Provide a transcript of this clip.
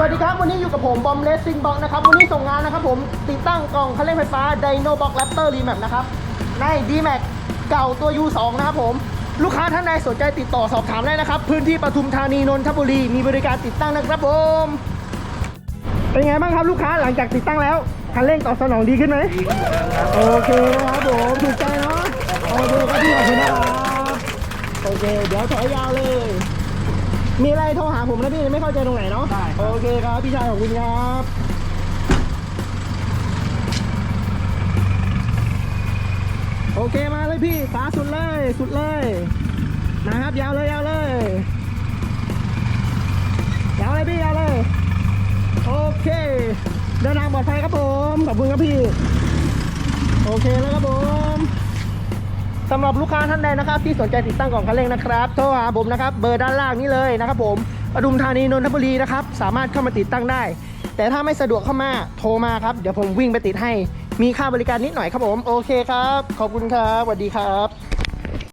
สวัสดีครับ วันนี้อยู่กับผม บอมเลสซิงบ็อกนะครับ วันนี้ส่งงานนะครับผม ติดตั้งกล่องคันเร่งไฟฟ้า Dino Box Raptor Remap นะครับ ใน D-Max เก่าตัว U2 นะครับผม ลูกค้าท่านใดสนใจติดต่อสอบถามได้นะครับ พื้นที่ปทุมธานีนนทบุรี มีบริการติดตั้งนะครับผม เป็นไงบ้างครับลูกค้าหลังจากติดตั้งแล้ว คันเร่งตอบสนองดีขึ้นไหมโอเคนะครับผมถูกใจเนาะโอเคครับพี่ขอบคุณนะครับโอเค เดี๋ยวถอยยาวเลย มีอะไรโทรหาผมนะพี่ไม่เข้าใจตรงไหนเนาะได้ครับโอเคครับพี่ชายขอบคุณครับโอเคมาเลยพี่ฟ้าสุดเลยสุดเลยนะครับยาวเลยยาวเลยยาวเลยพี่ยาวเลยโอเคเดินทางปลอดภัยครับผมขอบคุณครับพี่โอเคแล้วครับผม สำหรับลูกค้าท่านใดนะครับที่สนใจติดตั้งกล่องคันเร่งนะครับโทรหาผมนะครับเบอร์ด้านล่างนี้เลยนะครับผมปทุมธานีนนทบุรีนะครับสามารถเข้ามาติดตั้งได้ แต่ถ้าไม่สะดวกเข้ามาโทรมาครับเดี๋ยวผมวิ่งไปติดให้ มีค่าบริการนิดหน่อยครับผมโอเคครับ ขอบคุณครับสวัสดีครับ